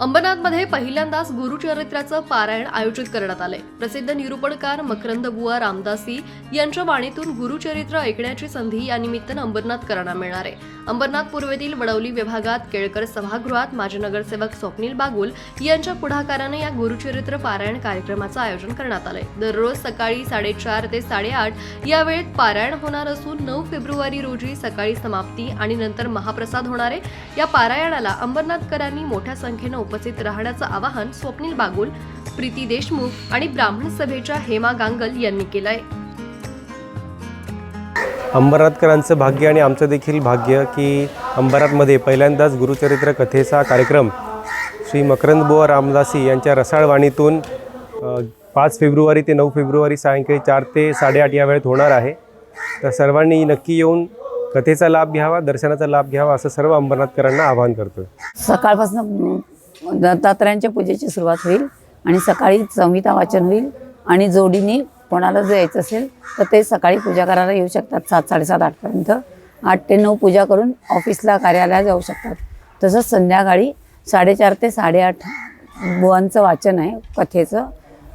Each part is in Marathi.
अंबरनाथमध्ये पहिल्यांदाच गुरुचरित्राचं पारायण आयोजित करण्यात आले प्रसिद्ध निरूपणकार मकरंद बुवा रामदासी यांच्या वाणीतून गुरुचरित्र ऐकण्याची संधी या निमित्तानं अंबरनाथकरांना मिळणार आहे. अंबरनाथ पूर्वेतील वडवली विभागात केळकर सभागृहात माजी नगरसेवक स्वप्नील बागुल यांच्या पुढाकाराने या गुरुचरित्र पारायण कार्यक्रमाचं आयोजन करण्यात आलंय. दररोज सकाळी साडेचार ते साडेआठ या वेळेत पारायण होणार असून नऊ फेब्रुवारी रोजी सकाळी समाप्ती आणि नंतर महाप्रसाद होणार आहे. या पारायणाला अंबरनाथकरांनी मोठ्या संख्येनं उपस्थित राहण्याचं आवाहन स्वप्नील बागुल प्रीती देशमुख आणि ब्राह्मण सभेच्या हेमा गांगल यांनी केलंय. अंबरनाथकरांचं भाग्य आणि आमचं देखील भाग्य की अंबरनाथमध्ये पहिल्यांदाच गुरुचरित्र कथेचा कार्यक्रम श्री मकरंदबुवा रामदासी यांच्या रसाळवाणीतून पाच फेब्रुवारी ते नऊ फेब्रुवारी सायंकाळी चार ते साडेआठ या वेळेत होणार आहे. तर सर्वांनी नक्की येऊन कथेचा लाभ घ्यावा दर्शनाचा लाभ घ्यावा असं सर्व अंबरनाथकरांना आवाहन करतो सकाळपासून दत्तात्रयांच्या पूजेची सुरुवात होईल आणि सकाळी संहिता वाचन होईल आणि जोडीने कोणाला जर यायचं असेल तर ते सकाळी पूजा करायला येऊ शकतात सात साडेसात आठपर्यंत आठ ते नऊ पूजा करून ऑफिसला कार्यालयात जाऊ शकतात. तसंच संध्याकाळी साडेचार ते साडेआठ बुवांचं वाचन आहे कथेचं.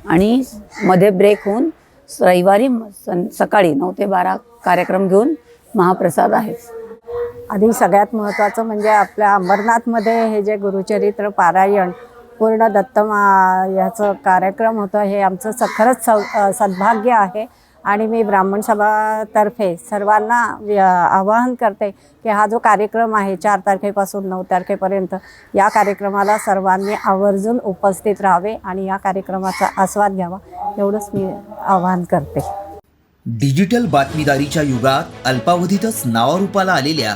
आणि मध्ये ब्रेक होऊन रविवारी सं सकाळी नऊ ते बारा कार्यक्रम घेऊन महाप्रसाद आहे. आधी सगळ्यात महत्त्वाचं म्हणजे आपल्या अंबरनाथमध्ये हे जे गुरुचरित्र पारायण पूर्ण दत्तमा याचं ह्याचं कार्यक्रम होतं हे आमचं स सद्भाग्य आहे. आणि मी ब्राह्मण सभातर्फे सर्वांना आवाहन करते की हा जो कार्यक्रम आहे चार तारखेपासून नऊ तारखेपर्यंत या कार्यक्रमाला सर्वांनी आवर्जून उपस्थित राहावे आणि या कार्यक्रमाचा आस्वाद घ्यावा एवढंच मी आवाहन करते. डिजिटल बातमीदारीच्या युगात अल्पावधीतच नावारूपाला आलेल्या